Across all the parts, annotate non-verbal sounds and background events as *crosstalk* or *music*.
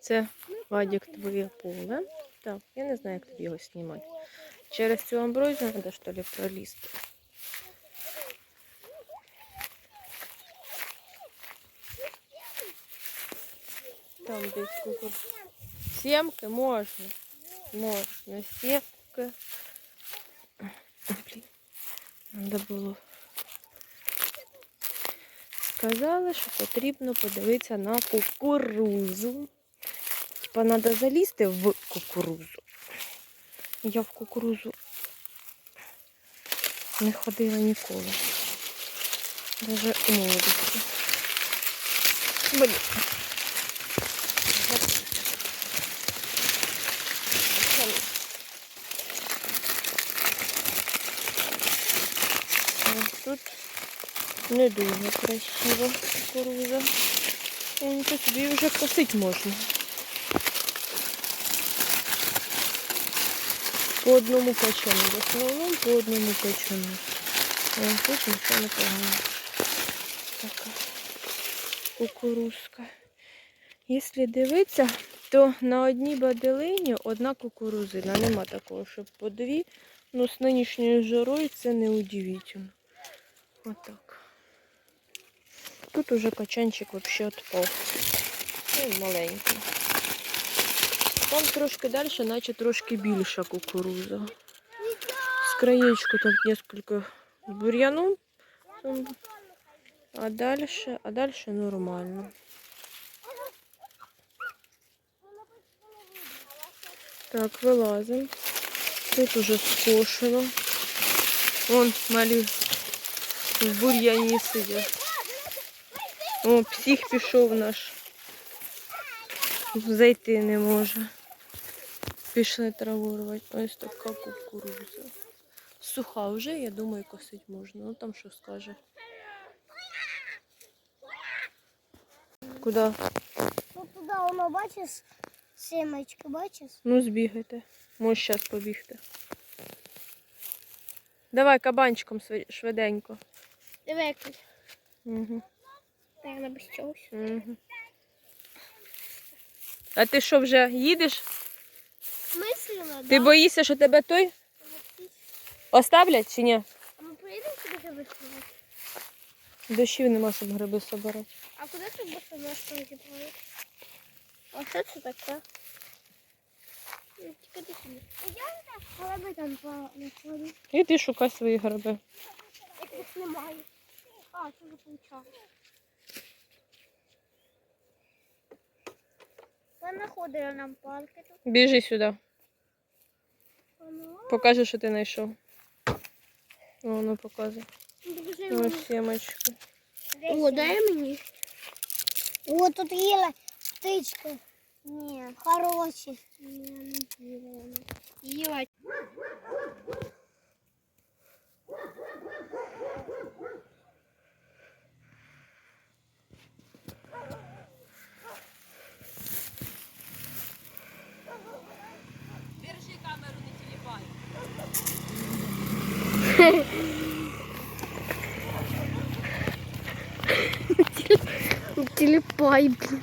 Це Вадік твоє поле. Так, я не знаю, як тобі його знімати. Через цю амброзію треба, що ли, пролізти. Там десь кукур. Сімки можна. Можна. Сімки. Блін. Треба було. Сказали, що потрібно подивитися на кукурузу. Типа треба залізти в кукурузу. Я в кукурузу не ходила ніколи. Даже у молодості. Блін. Ось Тут не дуже красиво кукуруза. Тут собі вже косить можна. По одному качану. В основному по одному качану. Тут нічого не погано. Така кукурузка. Якщо дивитися, то на одній баделині одна кукурузина. Нема такого, щоб по дві. Ну, з нинішньою жарою це не удивительно. Отак. Тут уже качанчик взагалі відпав. Ну, маленький. Там трошки далі, наче трошки більша кукуруза. З краєчку там несколько бур'яну. Там. А далі, а далі нормально. Так, вилазимо. Тут уже скошено. Вон малі в бур'яні сидять. О, псих пішов наш. Зайти не може. Пішли траву рвати. Ось така кукуруза. Суха вже, я думаю, косить можна. Ну там що скаже. Куди? Ну туди воно бачиш, сімечки, бачиш? Ну, збігайте. Можеш зараз побігти. Давай кабанчиком швиденько. Якось. Угу. Наверно, без чогось. Угу. А ти що вже їдеш? Мислено, Ти боїшся, що тебе той оставлять чи ні? А ми поїдемо сюди гриби сливати? Дощів нема, щоб гриби собирати. А куди ти на що зібрали? А що це таке? Ну, Тільки ти сюди. Я гриби там по находу. І ти шукай свої гриби. Яких немає. А, це вже получалось. Та знаходила нам палки тут. Біжи сюди. Воно. Покажи, що ти знайшов. О, ну показуй. Дуже Ось сімочки. О, дай мені. О, тут є птичка. Ні, хороші. Ні, не їла вона. Їла. Телепай, блин.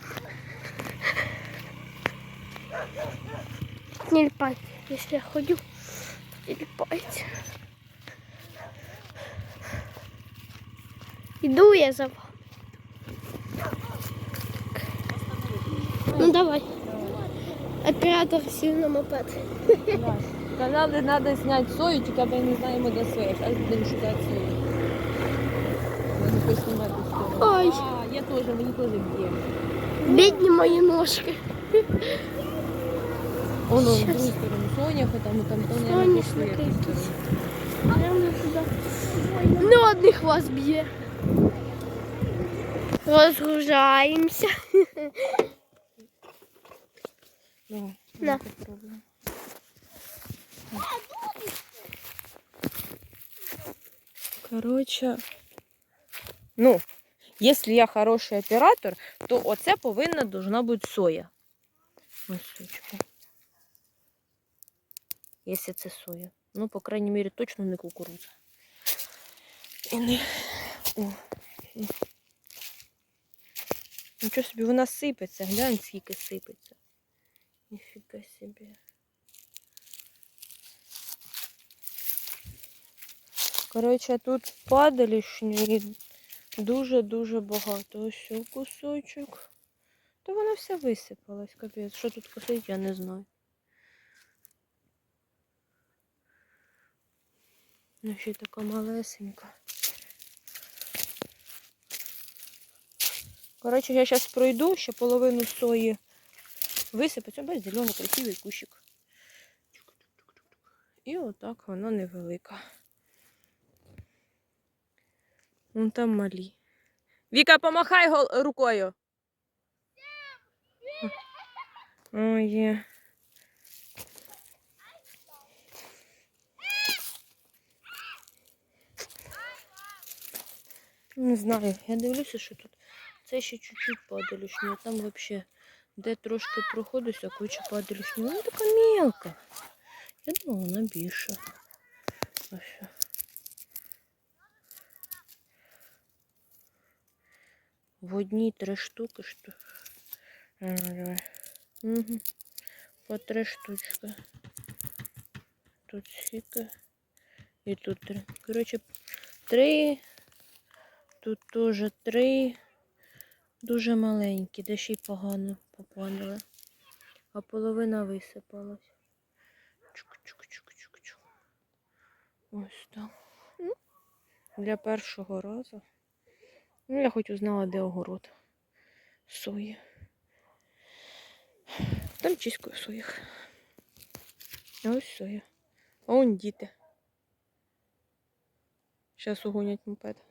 Телепай. Если я ходю, телепайте. Иду я за вами. Ну давай. Оператор сел на мопед. Казали, треба зняти сою, тільки ми не знаємо де соя. Зараз будемо шукати сою. Можна поснімати сою. Ой. А, я теж, мені теж б'є. Бедні мої ножки. Воно в другу сторону соняха, там, і там, то, наверное, Соняшник пішли якісь. якийсь. Прямо туди. Не одних вас б'є. Розгружаємося. *laughs* Давай, На. попробуємо. Короче, ну, если я хороший оператор, то оце повинна должна бути соя. Ось. Якщо це соя. Ну, по крайній мірі, точно не кукурудза. І не. О. Нічого собі, вона сипеться, глянь, скільки сипеться. Ніфіга собі. Коротше, тут падалішньої дуже-дуже багато. Ось кусочок. То вона вся висипалась, капець. Що тут косить, я не знаю. Ну, ще така малесенька. Коротше, я зараз пройду, ще половину сої висипеться. Без зелений красивий кущик. І отак вона невелика. Вон там малі. Віка, помахай гол- рукою. О, є. Не знаю, я дивлюся, що тут це ще чуть-чуть падалішня, а там взагалі, де трошки проходиться, куча падалішня. Вона така мелка. Я думала, вона більша. Ось. В одній три штуки що. А, давай. Угу. По три штучки. Тут скільки. І тут три. Коротше, три. Тут теж три. Дуже маленькі, де ще й погано попадали. А половина висипалась. Чук-чук-чук-чук-чук. Ось так. Ну, Для першого разу. Ну, я хоч узнала, де огород сої. Там чиською соях. А ось соя. А он діти. Зараз угонять мопед.